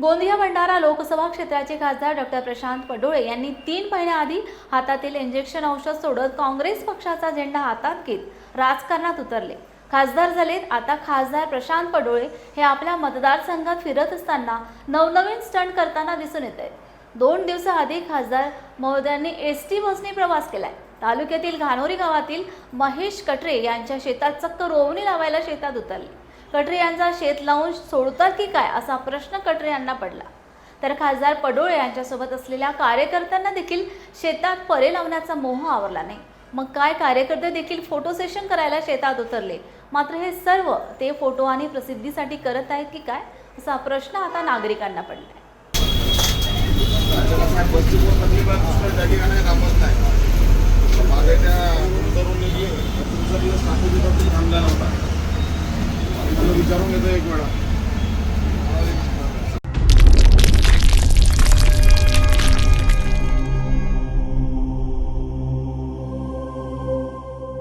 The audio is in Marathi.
गोंदिया भंडारा लोकसभा क्षेत्राचे खासदार डॉक्टर प्रशांत पडोळे यांनी तीन महिन्याआधी हातातील इंजेक्शन औषध सोडत काँग्रेस पक्षाचा झेंडा हातात घेत राजकारणात उतरले. खासदार झालेत आता खासदार प्रशांत पडोळे हे आपल्या मतदारसंघात फिरत असताना नवनवीन स्टंट करताना दिसून येत आहेत. दोन दिवसाआधी खासदार महोदयांनी एस टी बसने प्रवास केलाय. तालुक्यातील घाणोरी गावातील महेश कटरे यांच्या शेतात चक्क रोवणी लावायला शेतात उतरले. कटरे यांचा शेत लावून सोडतात की काय असा प्रश्न कटरे यांना पडला. तर खासदार पडोळे यांच्यासोबत असलेल्या कार्यकर्त्यांना देखील शेतात परे लावण्याचा मोह आवरला नाही. मग काय कार्यकर्ते देखील फोटो सेशन करायला शेतात उतरले? मात्र हे सर्व ते फोटो आणि प्रसिद्धीसाठी करत आहेत की काय? असा प्रश्न आता नागरिकांना पडला आहे दुसऱ्या मागे त्या विचारून घेतो एक वेळा.